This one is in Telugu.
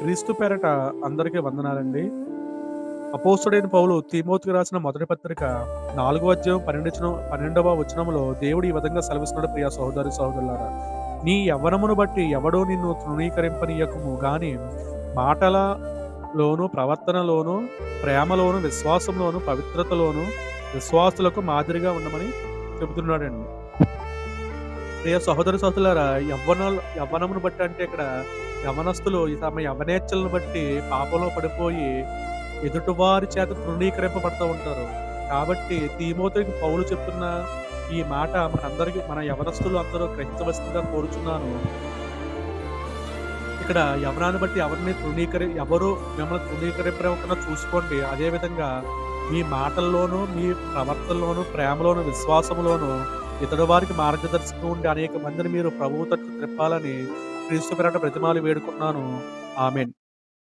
క్రీస్తు పేరట అందరికీ వందనాలండి. అపోస్తుడైన పౌలు తిమోతికి రాసిన మొదటి పత్రిక నాలుగో అధ్యాయం పన్నెండు పన్నెండవ వచనంలో దేవుడు ఈ విధంగా సెలవిస్తున్నాడు ప్రియ సహోదరి సహోదరులారా. నీ యవ్వనమును బట్టి ఎవడూ నిన్ను తృణీకరింపనీయకము గాని మాటలలోను, ప్రవర్తనలోను, ప్రేమలోను, విశ్వాసంలోను, పవిత్రతలోను విశ్వాసులకు మాదిరిగా ఉండమని చెబుతున్నాడండి. ప్రియ సహోదరి సహోదరులారా యవ్వనాలు యవ్వనమును బట్టి అంటే ఇక్కడ యవనస్తులు తమ యవ్వనేచ్ఛలను బట్టి పాపంలో పడిపోయి ఎదుటివారి చేత తృణీకరింపబడుతూ ఉంటారు. కాబట్టి తిమోతికి పౌలు చెప్తున్న ఈ మాట మనందరికీ మన యవనస్తులు అందరూ గ్రహించవలసిందిగా కోరుచున్నాను. ఇక్కడ యవనాన్ని బట్టి ఎవరిని తృణీకరి ఎవరు మిమ్మల్ని తృణీకరింపకుండా చూసుకోండి. అదే విధంగా మీ మాటల్లోనూ, మీ ప్రవర్తనలోనూ, ప్రేమలోను, విశ్వాసంలోనూ ఇతడు వారికి మార్గదర్శకం ఉండి అనేక మందిని మీరు ప్రభువు తట్టు త్రిప్పాలని క్రీస్తు పేరట ప్రతిమాలు వేడుకున్నాను. ఆమెన్.